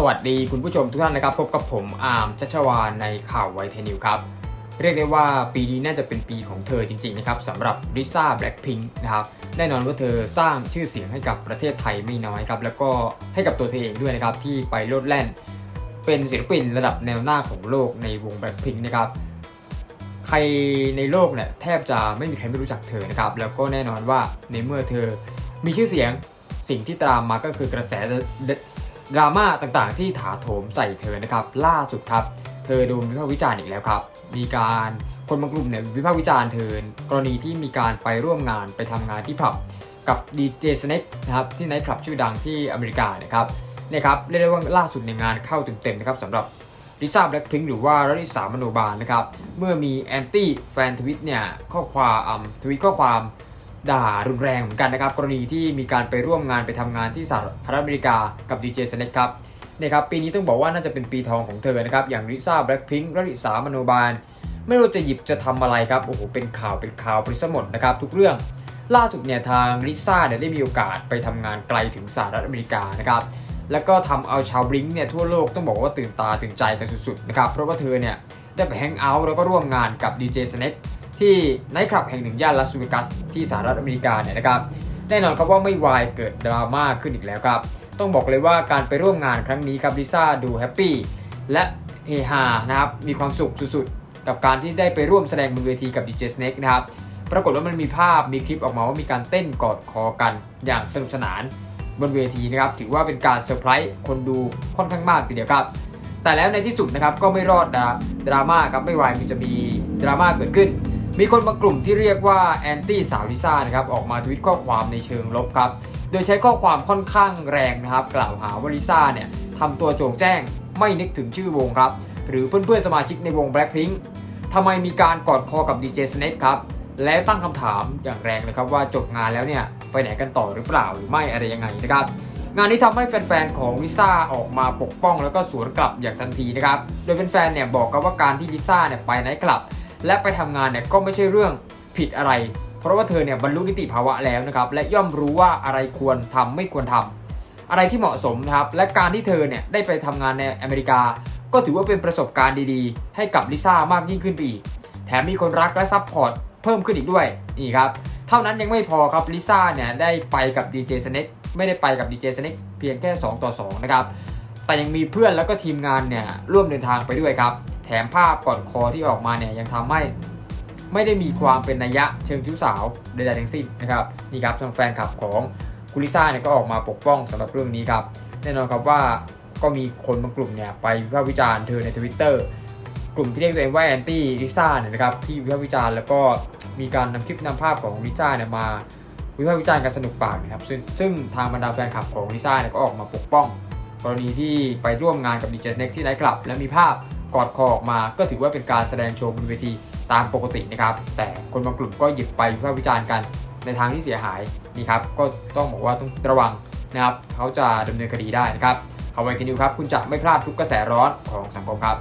สวัสดีคุณผู้ชมทุกท่านนะครับ พบกับผมอาร์มชัชวานในข่าวไวเทนิวครับ เรียกได้ว่าปีนี้น่าจะเป็นปีของเธอจริงๆนะครับสำหรับริซ่าแบล็ k พิงค์นะครับแน่นอนว่าเธอสร้างชื่อเสียงให้กับประเทศไทยไม่น้อยครับ แล้วก็ให้กับตัวเธอเองด้วยนะครับ ที่ไปโลดแล่น เป็นศิลปินระดับแนวหน้าของโลกในวงแบล็ k พิงค์นะครับใครในโลกเนี่ยแทบจะไม่มีใครไม่รู้จักเธอนะครับแล้วก็แน่นอนว่าในเมื่อเธอมีชื่อเสียงสิ่งที่ตามมาก็คือกระแส ดราม่าต่างๆ ที่ถาโถมใส่เธอนะครับ ล่าสุดครับ เธอโดนวิพากษ์วิจารณ์อีกแล้วครับ มีการคนบางกลุ่มเนี่ยวิพากษ์วิจารณ์เธอกรณีที่มีการไปร่วมงานไปทำงานที่ผับกับดีเจสเน็กนะครับที่ไนท์คลับชื่อดังที่อเมริกานะครับเนี่ยครับเรียกได้ว่าล่าสุดในงานเข้าเต็มๆนะครับสำหรับลิซ่าแบล็คพิงค์หรือว่ารัติสามโนบาลนะครับเมื่อมีแอนตี้แฟนทวิตเนี่ยข้อความทวิตข้อความ ด่ารุนแรงเหมือนกันนะครับ กรณีที่มีการไปร่วมงานไปทำงานที่สหรัฐอเมริกากับดีเจสเน็ครับเนี่ยครับปีนี้ต้องบอกว่าน่าจะเป็นปีทองของเธอนะครับ อย่างลิซ่าแบล็คพิงค์รัติสามโนบาล ไม่รู้จะหยิบจะทำอะไรครับโอ้โหเป็นข่าวเป็นข่าวไปซะหมดนะครับทุกเรื่อง ล่าสุดเนี่ยทางลิซ่าเนี่ยได้มีโอกาสไปทำงานไกลถึงสหรัฐอเมริกานะครับแล้วก็ทำเอาชาวบลิงก์เนี่ยทั่วโลกต้องบอกว่าตื่นตาตื่นใจกันสุดๆนะครับเพราะว่าเธอเนี่ยได้ไปแฮงเอาท์แล้วก็ร่วมงานกับดีเจสเน็ก ที่ไนท์คลับแห่งหนึ่งย่านลาสเวกัสที่สหรัฐอเมริกาเนี่ยนะครับแน่นอนครับว่าไม่วายเกิดดราม่าขึ้นอีกแล้วครับ ต้องบอกเลยว่าการไปร่วมงานครั้งนี้ครับลิซ่าดูแฮปปี้และเฮฮานะครับมีความสุขสุดๆ กับการที่ได้ไปร่วมแสดงบนเวทีกับดีเจสเน็กนะครับปรากฏว่ามันมีภาพมีคลิปออกมาว่ามีการเต้นกอดคอกันอย่างสนุกสนานบนเวทีนะครับถือว่าเป็นการเซอร์ไพรส์คนดูค่อนข้างมากทีเดียวครับ แต่แล้วในที่สุดนะครับก็ไม่รอดดราดราม่าครับไม่วายมันจะมีดราม่าเกิดขึ้น มีคนบางกลุ่มที่เรียกว่าแอนตี้สาวลิซ่านะครับออกมาทวิตข้อความในเชิงลบครับ โดยใช้ข้อความค่อนข้างแรงนะครับ กล่าวหาว่าลิซ่าเนี่ยทำตัวโจงแจ้งไม่นึกถึงชื่อวงครับ หรือเพื่อนๆสมาชิกในวง Blackpink ทำไมมีการกอดคอกับดีเจสเน็ครับ แล้วตั้งคำถามอย่างแรงเลยครับว่าจบงานแล้วเนี่ยไปไหนกันต่อหรือเปล่าหรือไม่อะไรยังไงนะครับ งานนี้ทำให้แฟนๆของลิซ่าออกมาปกป้องแล้วก็สวนกลับอย่างทันทีนะครับ โดยแฟนๆเนี่ยบอกกันว่าการที่ลิซ่าเนี่ยไปไหนท์คลับ และไปทำงานเนี่ยก็ไม่ใช่เรื่องผิดอะไร เพราะว่าเธอเนี่ยบรรลุนิติภาวะแล้วนะครับและย่อมรู้ว่าอะไรควรทำไม่ควรทำอะไรที่เหมาะสมนะครับและการที่เธอเนี่ยได้ไปทำงานในอเมริกา ก็ถือว่าเป็นประสบการณ์ดีๆ ให้กับลิซ่ามากยิ่งขึ้นไปอีกแถมมีคนรักและซัพพอร์ตเพิ่มขึ้นอีกด้วยนี่ครับเท่านั้นยังไม่พอครับลิซ่าเนี่ยได้ไปกับดีเจสเน็กไม่ได้ไปกับดีเจสเน็กเพียงแค่ 2 ต่อ 2 นะครับแต่ยังมีเพื่อนแล้วก็ทีมงานเนี่ยร่วมเดินทางไปด้วยครับ แถมภาพกอดคอที่ออกมาเนี่ยยังทำให้ไม่ได้มีความเป็นนัยยะเชิงชู้สาวใดๆทั้งสิ้นนะครับนี่ครับทางแฟนคลับของคุลิซ่าเนี่ยก็ออกมาปกป้องสำหรับเรื่องนี้ครับแน่นอนครับว่าก็มีคนบางกลุ่มเนี่ยไปวิพากษ์วิจารณ์เธอในทวิตเตอร์กลุ่มที่เรียกตัวเองว่าแอนตี้ลิซ่าเนี่ยนะครับที่วิพากษ์วิจารณ์แล้วก็มีการนำคลิปนำภาพของลิซ่าเนี่ยมาวิพากษ์วิจารณ์กันสนุกปากนะครับซึ่งซึ่งทางบรรดาแฟนคลับของลิซ่าเนี่ยก็ออกมาปกป้อง กรณีที่ไปร่วมงานกับดีเจเน็กที่ไนท์คลับ และมีภาพ กอดคอออกมาก็ถือว่าเป็นการแสดงโชว์บนเวทีตามปกตินะครับ แต่คนบางกลุ่มก็หยิบไปวิพากษ์วิจารณ์กันในทางที่เสียหายนี่ครับก็ต้องบอกว่าต้องระวังนะครับเขาจะดำเนินคดีได้นะครับข่าไวกินิวครับ คุณจะไม่พลาดทุกกระแสร้อนของสังคมครับ